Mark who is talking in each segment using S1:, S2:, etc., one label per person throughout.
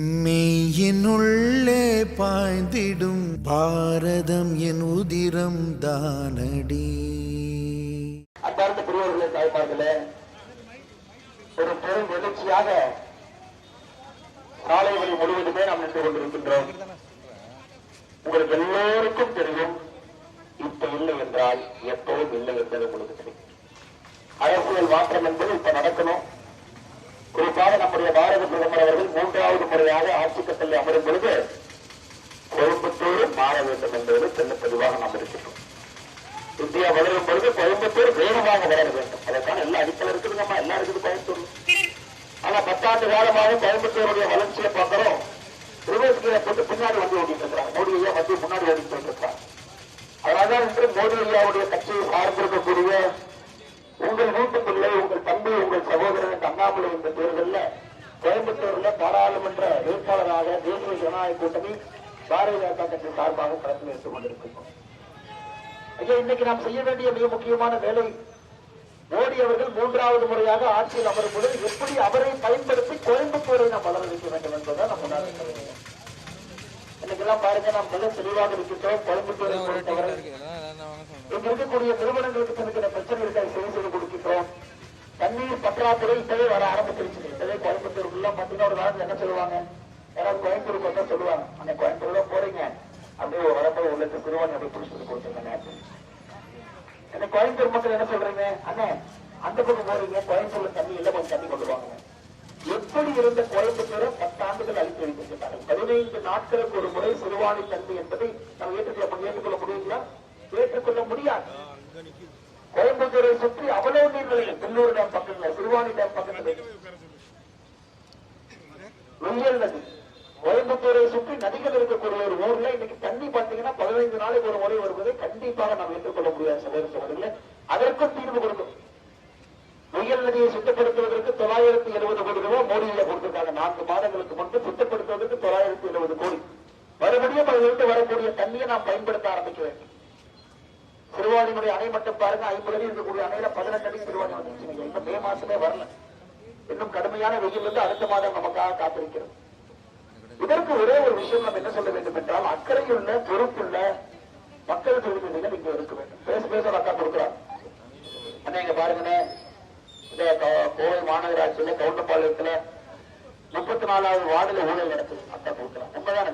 S1: மெய்யினுள்ளே பாய்ந்திடும் பாரதம் என் உதிரம் தானடி.
S2: அன்பார்ந்த பெரியவர்களே தாய்மார்களே ஒரு பெரும் எழுச்சியாக சாலை வழி முழுவதுமே நாம் நின்று கொண்டிருக்கின்றோம். உங்களுக்கு எல்லோருக்கும் தெரியும் இப்ப இல்லை என்றால் எப்பவும் இல்லை என்பது உங்களுக்கு தெரியும். அரசியல் மாற்றம் என்பது இப்ப நடக்கணும். குறிப்பாக நம்முடைய பாரத பிரதமர் அவர்கள் மூன்றாவது முறையாக ஆட்சி கட்டளை அமரும் பொழுது கோயம்புத்தூர் மாற வேண்டும் என்பதில் சின்ன பதிவாக நாம் இருக்கிறோம் இந்தியா வளரும் பொழுது கோயம்புத்தூர் வேகமாக வளர வேண்டும். அதற்கான எல்லா அடிப்படை இருக்குதுங்கம்மா எல்லாம் இருக்குது கோயம்புத்தூர். ஆனா பத்தாண்டு காலமாக கோயம்புத்தூருடைய வளர்ச்சியை பார்க்கிறோம். ரிவர்ஸ் கீழே போட்டு பின்னாடி வந்து ஓடிட்டு இருக்கிறாங்க. மோடி ஐயா வந்து முன்னாடி ஓடிட்டு இருக்கிறாங்க அதனால்தான் இன்று மோடி ஐயாவுடைய கட்சியை சார்ந்திருக்கக்கூடிய உங்கள் வீட்டுக்குள்ளே பிள்ளை உங்கள் தம்பி உங்கள் சகோதரன் அண்ணாமலை இந்த தேர்தலில் கோயம்புத்தூர்ல பாராளுமன்ற வேட்பாளராக தேசிய ஜனநாயக கூட்டணி பாரதிய ஜனதா கட்சி சார்பாக களத்தில் எடுத்துக் கொண்டிருக்கிறோம் ஐயா இன்னைக்கு நாம் செய்ய வேண்டிய மிக முக்கியமான வேலை மோடி அவர்கள் மூன்றாவது முறையாக ஆட்சியில் அமரும் பொழுது எப்படி அவரை பயன்படுத்தி கோயம்புத்தூரை நாம் வளர வைக்க வேண்டும் என்பதை நம்ம. இன்னைக்கெல்லாம் பாருங்க நாம் மிக தெளிவாக இருக்கின்றோம் கோயம்புத்தூரை பொறுத்தவரை. இங்க இருக்கக்கூடிய நிறுவனங்களுக்கு சின்ன பிரச்சனைகளை சரி செய்து பற்றாக்குறை இப்பவே வர ஆரம்பிச்சிருச்சு. இப்பவே கோயம்புத்தூருக்குள்ள பாத்தீங்கன்னா ஒரு காலத்துல என்ன சொல்லுவாங்க? யாராவது கோயம்புத்தூர் வந்தா சொல்லுவாங்க. அந்த கோயம்புத்தூர்ல போறீங்க. அப்படியே ஒரு வரப்போ உள்ளது சிறுவாணி அப்படி புடிச்சுட்டு கொடுத்துருங்க என்ன கோயம்புத்தூர் மக்கள் என்ன சொல்றீங்க? அண்ணே அந்த பக்கம் போறீங்க. கோயம்புத்தூர்ல தண்ணி இல்ல கொஞ்சம் தண்ணி கொண்டு வாங்க. எப்படி இருந்த கோயம்புத்தூரை பத்தாண்டுகள் அழித்து வைத்திருக்கிறார்கள். பதினைந்து நாட்களுக்கு ஒரு முறை சிறுவாணி தண்ணி என்பதை நாம் ஏற்றுக்கொள்ள ஏற்றுக்கொள்ள முடியுங்களா ஏற்றுக்கொள்ள முடியாது. கோயம்புத்தூரை சுற்றி அவ்வளவு நீர்நிலைகள் பில்லூர் டேம் பக்கத்துல சிறுவாணி டேம் பக்கத்துல நதி கோயம்புத்தூரை சுற்றி நதிகள் இருக்கக்கூடிய ஒரு ஊர்ல இன்னைக்கு தண்ணி பாத்தீங்கன்னா பதினைந்து நாளைக்கு ஒரு முறை வருவதை கண்டிப்பாக நாம் ஏற்றுக்கொள்ள முடியாது சிலர் சகோதரிகளே. அதற்கும் தீர்வு கொடுக்கும். வெயில் நதியை சுத்தப்படுத்துவதற்கு தொள்ளாயிரத்தி எழுபது கோடி ரூபாய் மோடியில கொடுத்திருக்காங்க. நான்கு மாதங்களுக்கு முன்பு சுத்தப்படுத்துவதற்கு தொள்ளாயிரத்தி எழுபது கோடி. மறுபடியும் அதிலிருந்து வரக்கூடிய தண்ணியை நாம் பயன்படுத்த ஆரம்பிக்க வேண்டும். சிறுவாணியுடைய அணை மட்டும் பாருங்க ஐம்பது அடி இருக்கக்கூடிய அணையில பதினெட்டு அடி சிறுவாணி வந்துருச்சு இன்னும் மே மாசமே வரல. இன்னும் கடுமையான வெயில் வந்து அடுத்த மாதம் நமக்காக காத்திருக்கிறது. இதற்கு ஒரே ஒரு விஷயம் நம்ம என்ன சொல்ல வேண்டும் என்றால் அக்கறையுள்ள பொறுப்புள்ள மக்கள் பிரதிநிதிகள் இங்க இருக்க வேண்டும். பேச பேச அக்கா கொடுக்கிறார். அண்ணா இங்க பாருங்கண்ணே. இந்த கோவை மாநகராட்சியில கவுண்டம்பாளையத்துல முப்பத்தி நாலாவது வார்டுல ஊழல் நடக்குது. அக்கா கொடுக்கிறார். உண்மைதானே?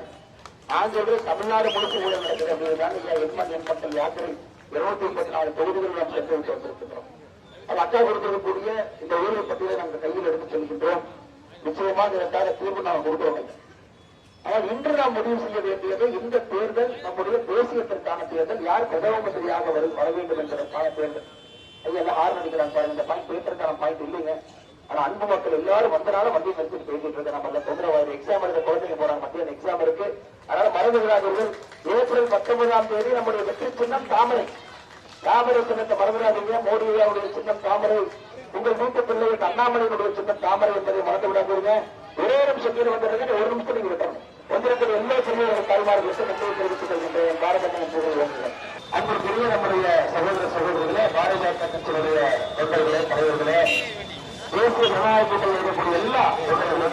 S2: நான் சொல்றது தமிழ்நாடு முழுக்க ஊழல் நடக்குது அப்படிங்கிறதாங்க ஐயா எண்மண் எண்பத்தல் யாத்திரை இருநூத்தி முப்பத்தி நாலு தொகுதிகள் நாம் சென்று விட்டு வந்திருக்கின்றோம். அது அக்கா கொடுத்திருக்கக்கூடிய இந்த ஊழல் பட்டியலை நம்ம கையில் எடுத்து செல்கின்றோம். நிச்சயமாக இதற்காக தீர்வு நாம் கொடுக்கிறோம் ஆனால் இன்று நாம் முடிவு செய்ய வேண்டியது இந்த தேர்தல் நம்முடைய தேசியத்திற்கான தேர்தல் யார் பிரதம மந்திரியாக வர வேண்டும் என்பதற்கான தேர்தல் ஐயா எல்லாம் ஆறு நினைக்கிறாங்க இந்த பாயிண்ட் பேசுறதுக்கான பாயிண்ட் இல்லைங்க. ஆனா அன்பு மக்கள் எல்லாரும் வந்தனால மத்திய நிறுத்திட்டு பேசிட்டு இருக்க நம்ம தொந்தரவு எக்ஸாம் எழுத குழந்தைங்க போறாங்க. மத்திய எக்ஸாம் இருக்கு. அதனால மறந்து விடாதீர்கள். ஏப்ரல் பத்தொன்பதாம் தேதி நம்முடைய வெற்றி சின்னம் தாமரை. தாமரை சின்னத்தை மறந்துடாதீங்க. மோடி அவருடைய சின்னம் தாமரை. உங்கள் வீட்டு பிள்ளைகளுக்கு அண்ணாமலையினுடைய சின்னம் தாமரை என்பதை மறந்து விடாதீங்க. ஒரே நிமிஷம் கீழே வந்துடுங்க ஒரு நிமிஷம் நீங்க விட்டணும் வந்திருக்கிற எல்லா சிறிய தாய்மார்களுக்கு நன்றி தெரிவித்துக் கொள்கின்றேன். பாரத அன்பு அன்புக்குரிய நம்முடைய சகோதர சகோதரர்களே பாரதிய கட்சியினுடைய தொண்டர்களே தலைவர்களே தேசிய ஜனநாயகத்தில் இருக்கக்கூடிய எல்லா உங்களுக்கு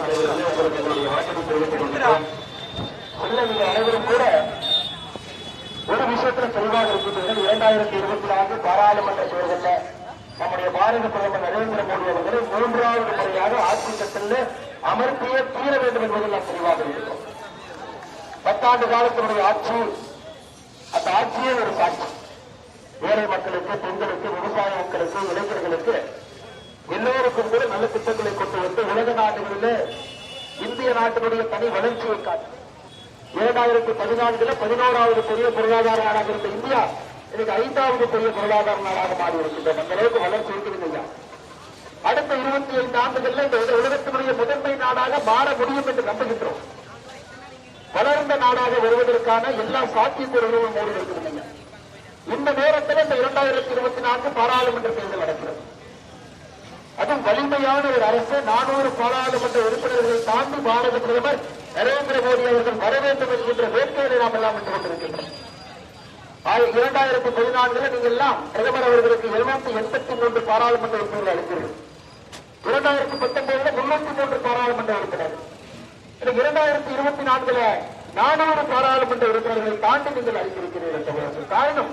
S2: நீங்கள் அனைவரும் கூட ஒரு விஷயத்துல தெளிவாக இருக்கிறது இரண்டாயிரத்தி இருபத்தி நான்கு பாராளுமன்ற தேர்தலில் நம்முடைய பாரத பிரதமர் நரேந்திர மோடி அவர்கள் மூன்றாவது முறையாக ஆட்சி கட்டில் அமர்த்தியே தீர வேண்டும் என்பதில் நாம் தெளிவாக இருக்கிறோம் பத்தாண்டு காலத்தினுடைய ஆட்சி அந்த ஆட்சியே ஒரு சாட்சி ஏழை மக்களுக்கு பெண்களுக்கு விவசாய மக்களுக்கு இளைஞர்களுக்கு எல்லோருக்கும் கூட நல்ல திட்டங்களை கொண்டு வந்து உலக நாடுகளில் இந்திய நாட்டினுடைய தனி வளர்ச்சியை காட்டும் இரண்டாயிரத்தி பதினான்குல பதினோராவது பெரிய பொருளாதார நாடாக இருந்த இந்தியா இன்னைக்கு ஐந்தாவது பெரிய பொருளாதார நாடாக மாறி இருக்கின்றோம் அந்த அளவுக்கு வளர்ச்சி இருக்கிறது ஐயா. அடுத்த இருபத்தி ஐந்து ஆண்டுகள்ல இந்த உலகத்தினுடைய முதன்மை நாடாக மாற முடியும் என்று நம்புகின்றோம். வளர்ந்த நாடாக வருவதற்கான எல்லா சாத்தியக்கூறுகளும் மூடி இருக்கிறது இந்த நேரத்தில் இந்த இரண்டாயிரத்தி இருபத்தி நான்கு பாராளுமன்ற தேர்தல் நடக்கிறது. அதுவும் வலிமையான ஒரு அரசு. நானூறு பாராளுமன்ற உறுப்பினர்களை தாண்டி பாரத பிரதமர் நரேந்திர மோடி அவர்கள் வர வேண்டும் என்கின்ற வேட்கையை நாம் எல்லாம் விட்டுக் கொண்டிருக்கின்றோம். இரண்டாயிரத்தி பதினான்குல நீங்க எல்லாம் பிரதமர் அவர்களுக்கு இருநூத்தி எண்பத்தி மூன்று பாராளுமன்ற உறுப்பினர்கள் அளித்தீர்கள் இரண்டாயிரத்தி பத்தொன்பதுல முன்னூத்தி மூன்று பாராளுமன்ற உறுப்பினர். இரண்டாயிரத்தி இருபத்தி நான்குல நானூறு பாராளுமன்ற உறுப்பினர்களை தாண்டி நீங்கள் அளித்திருக்கிறீர்கள் காரணம்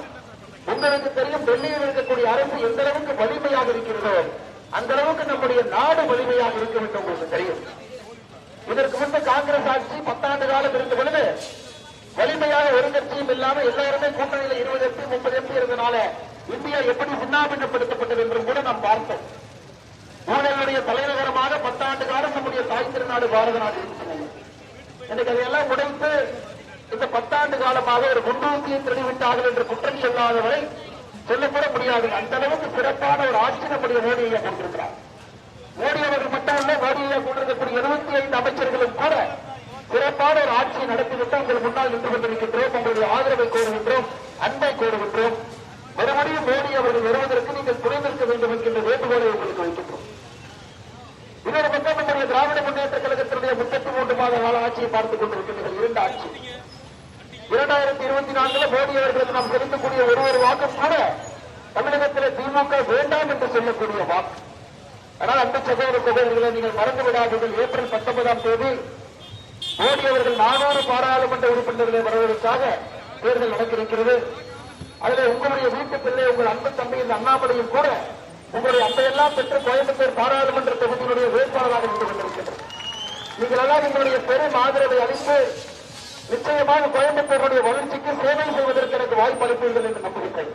S2: உங்களுக்கு தெரியும் டெல்லியில் இருக்கக்கூடிய அரசு எந்த அளவுக்கு வலிமையாக இருக்கிறதோ அந்த அளவுக்கு நம்முடைய நாடு வலிமையாக இருக்கும் என்று உங்களுக்கு தெரியும். இதற்கு முன்பு காங்கிரஸ் ஆட்சி பத்தாண்டு காலம் இருந்த பொழுது வலிமையாக ஒரு கட்சியும் இல்லாம எல்லாருமே கூட்டணியில் இருபது எம்பி முப்பது எம்பி இருந்தனால இந்தியா எப்படி சின்னாபின்னப்படுத்தப்பட்டது என்றும் கூட நாம் பார்த்தோம். ஊழலுடைய தலைநகரமாக பத்தாண்டு காலம் நம்முடைய தாய் திருநாடு பாரத நாடு இருக்கிறது எனக்கு அதையெல்லாம் உடைத்து இந்த பத்தாண்டு காலமாக ஒரு முன்னோக்கியை திருடிவிட்டார்கள் என்று குற்றம் சொல்லாதவரை சொல்லக்கூட முடியாது. அந்த அளவுக்கு சிறப்பான ஒரு ஆட்சி நம்முடைய மோடி ஐயா கொண்டிருக்கிறார். மோடி அவர்கள் மட்டுமல்ல மோடி ஐயா கொண்டிருக்கக்கூடிய இருபத்தி ஐந்து அமைச்சர்களும் கூட சிறப்பான ஒரு ஆட்சியை நடத்திவிட்டு உங்கள் முன்னால் நின்று கொண்டிருக்கின்றோம். உங்களுடைய ஆதரவை கோருகின்றோம் அன்பை கோருகின்றோம். மறுபடியும் மோடி அவர்கள் வருவதற்கு நீங்கள் குறைந்திருக்க வேண்டும் என்கின்ற வேண்டுகோளை உங்களுக்கு வைக்கின்றோம். இன்னொரு பக்கம் நம்முடைய திராவிட முன்னேற்ற கழகத்தினுடைய முப்பத்தி மூன்று மாத கால ஆட்சியை பார்த்துக் கொண்டிருக்கின்றனர் இரண்டு ஆட்சி. இரண்டாயிரத்தி இருபத்தி நான்குல மோடி அவர்களுக்கு நாம் செலுத்தக்கூடிய ஒரு ஒரு வாக்கும் கூட தமிழகத்தில் திமுக வேண்டாம் என்று சொல்லக்கூடிய வாக்கு. ஆனால் அந்த சகோதர சகோதரிகளை நீங்கள் மறந்து விடாதீர்கள். ஏப்ரல் பத்தொன்பதாம் தேதி மோடி அவர்கள் நானூறு பாராளுமன்ற உறுப்பினர்களை வருவதற்காக தேர்தல் நடக்கிறது அதில் உங்களுடைய வீட்டு பிள்ளை உங்கள் அன்பு தம்பி இந்த அண்ணாமலையும் கூட உங்களுடைய அன்பையெல்லாம் பெற்று கோயம்புத்தூர் பாராளுமன்ற தொகுதியினுடைய வேட்பாளராக இருந்து கொண்டிருக்கிறது. நீங்கள் எல்லாம் எங்களுடைய பெரும் ஆதரவை அளித்து நிச்சயமாக கோயம்புத்தூருடைய வளர்ச்சிக்கு சேவை செய்வதற்கு எனக்கு வாய்ப்பு அளிப்பீர்கள் என்று நம்புகிறேன்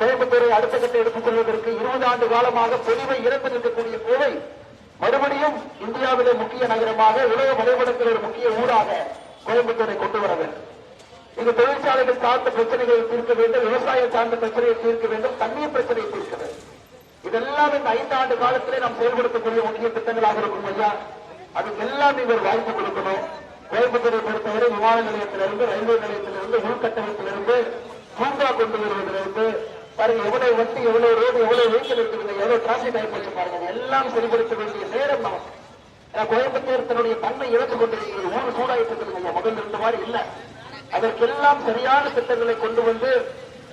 S2: கோயம்புத்தூரை அடுத்த கட்ட எடுத்துச் செல்வதற்கு இருபது ஆண்டு காலமாக பொலிவை இறந்து நிற்கக்கூடிய கோவை மறுபடியும் இந்தியாவிலே முக்கிய நகரமாக உலக வரைபடத்தில் ஒரு முக்கிய ஊராக கோயம்புத்தூரை கொண்டு வர வேண்டும். இந்த தொழிற்சாலைகள் சார்ந்த பிரச்சனைகளை தீர்க்க வேண்டும் விவசாயம் சார்ந்த பிரச்சனையை தீர்க்க வேண்டும் தண்ணீர் பிரச்சனையை தீர்க்க வேண்டும். இதெல்லாம் இந்த ஐந்து ஆண்டு காலத்திலே நாம் செயல்படுத்தக்கூடிய முக்கிய திட்டங்களாக இருக்கும் ஐயா. அதுக்கு எல்லாம் நீங்க வாய்ப்பு கொடுக்கணும். கோயம்புத்தூரை பொறுத்தவரை விமான நிலையத்திலிருந்து ரயில்வே நிலையத்திலிருந்து உள்கட்டமைப்பிலிருந்து பூங்கா கொண்டு வருவதிலிருந்து பாருங்க எவ்வளவு வண்டி எவ்வளவு ரோடு எவ்வளவு வெஹிக்கிள் இருக்குது எவ்வளவு டிராபிக் ஆயிப்போச்சு பாருங்க. எல்லாம் சரிபடுத்த வேண்டிய நேரம் நமக்கு. கோயம்புத்தூர் தன்னுடைய தன்மை இழந்து கொண்டிருக்கிறது. ஊர் சூடாயிட்டு இருக்குது முதல் இருந்த மாதிரி இல்ல. அதற்கெல்லாம் சரியான திட்டங்களை கொண்டு வந்து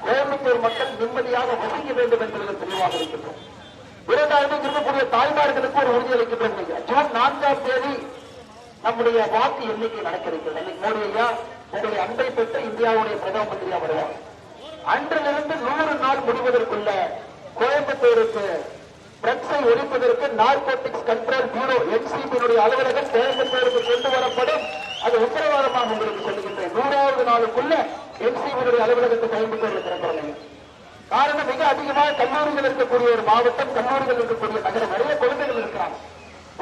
S2: கோயம்புத்தூர் மக்கள் நிம்மதியாக வசிக்க வேண்டும் என்பதில் தெளிவாக இருக்கின்றோம். இரண்டாயிரம் இருக்கக்கூடிய தாய்மார்களுக்கு ஒரு உறுதி அளிக்கின்றோம் ஜூன் நான்காம் தேதி நம்முடைய வாக்கு எண்ணிக்கை நடக்கிறது. இன்னைக்கு மோடி ஐயா உங்களுடைய அன்பை பெற்ற இந்தியாவுடைய பிரதம மந்திரியா வருவார் அன்றிலிருந்து நூறு நாள் முடிவதற்குள்ள கோயம்புத்தூருக்கு ட்ரக்ஸை ஒழிப்பதற்கு நார்கோட்டிக்ஸ் கண்ட்ரோல் பியூரோ என்சிபியினுடைய அலுவலகம் கோயம்புத்தூருக்கு கொண்டு வரப்படும். அது உத்தரவாதமாக உங்களுக்கு சொல்லுகின்றேன். நூறாவது நாளுக்குள்ள என்சிபியினுடைய அலுவலகத்தை கோயம்புத்தூரில் திறக்கிறேன் காரணம் மிக அதிகமாக கல்லூரிகள் இருக்கக்கூடிய ஒரு மாவட்டம் கல்லூரிகள் இருக்கக்கூடிய நகரம். நிறைய குழந்தைகள் இருக்கிறாங்க.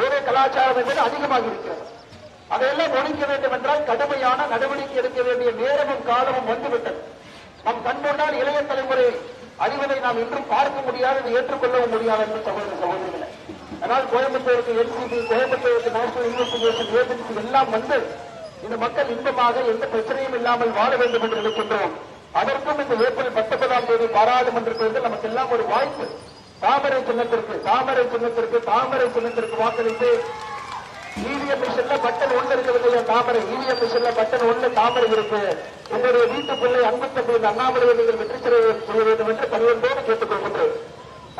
S2: ஒரே கலாச்சாரம் என்பது அதிகமாக இருக்கிறது. அதையெல்லாம் ஒழிக்க வேண்டும் என்றால் கடுமையான நடவடிக்கை எடுக்க வேண்டிய நேரமும் காலமும் வந்துவிட்டது. நம் கண்கொண்டால் இளைய தலைமுறை அறிவதை நாம் இன்றும் பார்க்க முடியாது ஏற்றுக்கொள்ளவும் முடியாது என்று சகோதர சகோதரிகளை அதனால் கோயம்புத்தூருக்கு என்சிபி கோயம்புத்தூருக்கு நேஷனல் இன்வெஸ்டிகேஷன் ஏஜென்சி எல்லாம் வந்து இந்த மக்கள் இன்பமாக எந்த பிரச்சனையும் இல்லாமல் வாழ வேண்டும் என்று நினைக்கின்றோம். அதற்கும் இந்த ஏப்ரல் பத்தொன்பதாம் தேதி பாராளுமன்ற தேர்தல் நமக்கு எல்லாம் ஒரு வாய்ப்பு. தாமரை சின்னத்திற்கு தாமரை சின்னத்திற்கு தாமரை சின்னத்திற்கு வாக்களித்து தாமரை ஈவிஎம் மிஷின்ல பட்டன் ஒண்ணு தாமரை இருக்கு. உங்களுடைய வீட்டுக்குள்ளே அன்பு தம்பி இந்த அண்ணாமலையை நீங்கள் வெற்றி செய்ய வேண்டும் என்று பணியோடு கேட்டுக் கொள்கின்றேன்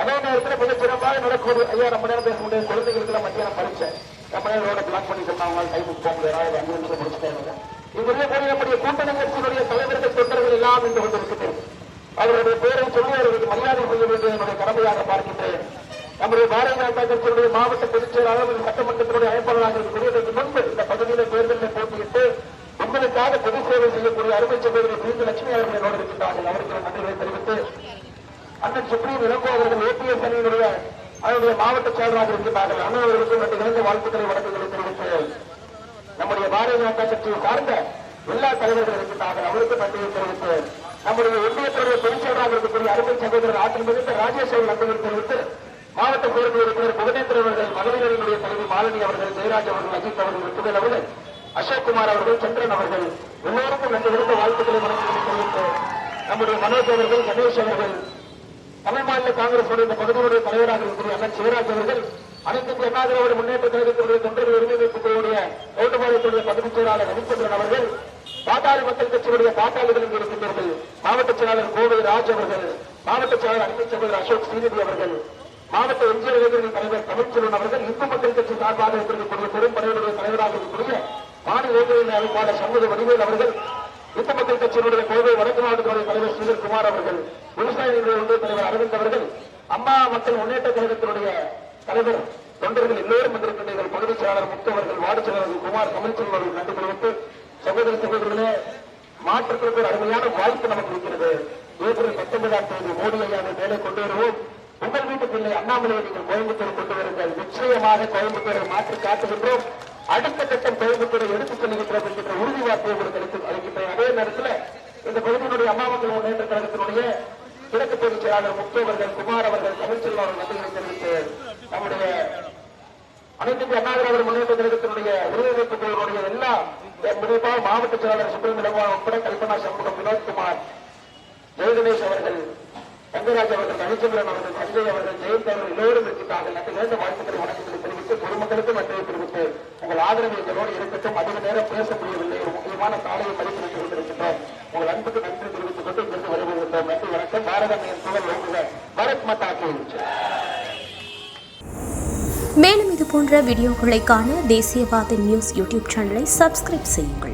S2: அதே நேரத்தில் மிக சிறப்பாக நடக்கூடிய ஐயா ரொம்ப நேரம் பேச முடியாது குழந்தைகளுக்கு மத்தியானம் பரிச்சை ரொம்ப நேரம் ரோட பிளாக் பண்ணி சொன்னாங்க அவங்களால டைமுக்கு போக முடியாது. அங்கே இருந்து முடிச்சுட்டாங்க இவருடைய இருக்கக்கூடிய நம்முடைய கூட்டணி கட்சியினுடைய தலைவர்கள் தொண்டர்கள் எல்லாம் இன்று வந்திருக்கிறேன் அவருடைய பேரை சொல்லி அவர்களுக்கு மரியாதை செய்ய வேண்டியது என்னுடைய கடமையாக பார்க்கின்றேன். நம்முடைய பாரதிய ஜனதா கட்சியினுடைய மாவட்ட பொதுச் செயலாளர் சட்டமன்றத்தினுடைய அழைப்பாளராக இருக்கக்கூடியதற்கு முன்பு இந்த பகுதியில தேர்தலில் போட்டியிட்டு உங்களுக்காக பொது சேவை செய்யக்கூடிய அருமை சகோதரி பிரிந்து லட்சுமி அவர்கள் என்னோடு இருக்கின்றார்கள். அவருக்கு நன்றிகளை தெரிவித்து அண்ணன் சுப்ரீம் இளங்கோ அவர்கள் ஏபிஎஸ் அணியினுடைய அவருடைய மாவட்ட செயலராக இருக்கின்றார்கள். அண்ணன் அவர்களுக்கு நன்றி நிறைந்த வாழ்த்துக்களை வணக்கங்களை தெரிவித்து நம்முடைய பாரதிய ஜனதா கட்சியை சார்ந்த எல்லா தலைவர்கள் இருக்கின்றார்கள். அவருக்கு நன்றியை தெரிவித்து நம்முடைய ஒன்றியத்துடைய பொதுச்செயலாளராக இருக்கக்கூடிய அருமை சகோதரர் ஆற்றல் மிகுந்த ராஜேஸ்வரன் அவர்கள் தெரிவித்து மாவட்ட பொறுப்பு உறுப்பினர் புவனேந்திரன் அவர்கள் மகளிரினுடைய தலைவர் மாலினி அவர்கள் ஜெயராஜ் அவர்கள் அஜித் அவர்கள் ருத்துவேல் அவர்கள் அசோக்குமார் அவர்கள் சந்திரன் அவர்கள் எல்லோருக்கும் நன்றி விருந்த வாழ்த்துக்களை மனதில் தெரிவித்து நம்முடைய மனோஜ் அவர்கள் கணேஷ் அவர்கள் தமிழ் மாநில காங்கிரஸ் இந்த பகுதியுடைய தலைவராக இருக்கிற அண்ணன் சிவராஜ் அவர்கள் அனைத்து இந்திய முன்னேற்ற கழகத்தினுடைய தொண்டர்கள் ஒருங்கிணைப்புடைய கவுண்டபாளையத்துடைய பகுதிச் செயலாளர் ரவிச்சந்திரன் அவர்கள் பாட்டாளி மக்கள் கட்சியுடைய பாட்டாளிகள் இங்கு இருக்கின்றார்கள். மாவட்ட செயலாளர் கோவை ராஜ் அவர்கள் மாவட்ட செயலாளர் அன்பு சகோதரர் அசோக் ஸ்ரீநிதி அவர்கள் மாவட்ட எம்ஜிஆர் இளைஞரணி தலைவர் தமிழ்ச்செல்வன் அவர்கள் இந்து மக்கள் கட்சி சார்பாக இருக்கக்கூடிய பெரும் படையினுடைய தலைவராக இருக்கக்கூடிய மாநில இளைஞர் அமைப்பாளர் சண்முக வடிவேல் அவர்கள் இந்து மக்கள் கட்சியினுடைய கோவை வடக்கு மாவட்டத்தினுடைய தலைவர் சுனில் குமார் அவர்கள் விவசாய ஒன்றிய தலைவர் அரவிந்த் அவர்கள் அம்மா மக்கள் முன்னேற்ற கழகத்தினுடைய தலைவர் தொண்டர்கள் எல்லோரும் வந்திருக்கின்ற பகுதி செயலாளர் முத்தவர்கள் வார்டு செயலாளர் குமார் தமிழ்ச்செல்வன் அவர்கள் நன்றி தெரிவித்து சகோதர சகோதரர்களே மாற்றத்திற்கு ஒரு அருமையான வாய்ப்பு நமக்கு இருக்கிறது. ஏப்ரல் பத்தொன்பதாம் தேதி மோடி ஐயாவை மேலே கொண்டு வருவோம். உங்கள் வீட்டு பிள்ளை அண்ணாமலையை நீங்கள் கோயம்புத்தூர் கொண்டு வருங்கள். நிச்சயமாக கோயம்புத்தூரை மாற்றி காட்டுகின்றோம். அடுத்த கட்டம் கோயம்புத்தூரை எடுத்துச் செல்கின்றோம் என்கின்ற உறுதிவார்த்தையை உங்களுக்கு அளிக்கின்றேன். அதே நேரத்தில் இந்த பகுதியினுடைய அம்மாவங்கள் முன்னேற்ற கழகத்தினுடைய கிழக்கு பொதுச் செயலாளர் முக்கியவர்கள் குமார் அவர்கள் தமிழ்ச்செல்வன் அவர்கள் நன்றிகளை தெரிவித்து நம்முடைய அனைத்து இந்திய முன்னேற்ற கழகத்தினுடைய ஒருங்கிணைப்பு குழுவினுடைய எல்லா குறிப்பாக மாவட்ட செயலாளர் சுப்பிரமணியம் உட்பட கல்பனா சண்முகம் வினோத்குமார் ஜெயகணேஷ் அவர்கள் தங்கராஜ் அவர்கள் ரவிச்சந்திரன் அவர்கள் சஞ்சய் அவர்கள் ஜெயந்த் அவர்கள் எல்லோரும் இருக்கின்றார்கள் எனக்கு நேர்ந்த வாழ்த்துக்களை வணக்கங்களை தெரிவித்து பொதுமக்களுக்கும் நன்றியை தெரிவித்து உங்கள் ஆதரவு எங்களோடு இருக்கட்டும் அதிக நேரம் பேச முடியவில்லை ஒரு முக்கியமான சாலையை மதிப்பிட்டு கொண்டிருக்கின்றோம். உங்கள் அன்புக்கு நன்றி தெரிவித்துக் கொண்டு இங்கிருந்து வருகின்றோம் நன்றி வணக்கம். பாரதமையின் புகழ் ஓங்குக. பரத் மாதா
S3: மேலும் இது போன்ற வீடியோக்களை காண தேசியவாத நியூஸ் யூடியூப் சேனலை சப்ஸ்கிரைப் செய்யுங்கள்.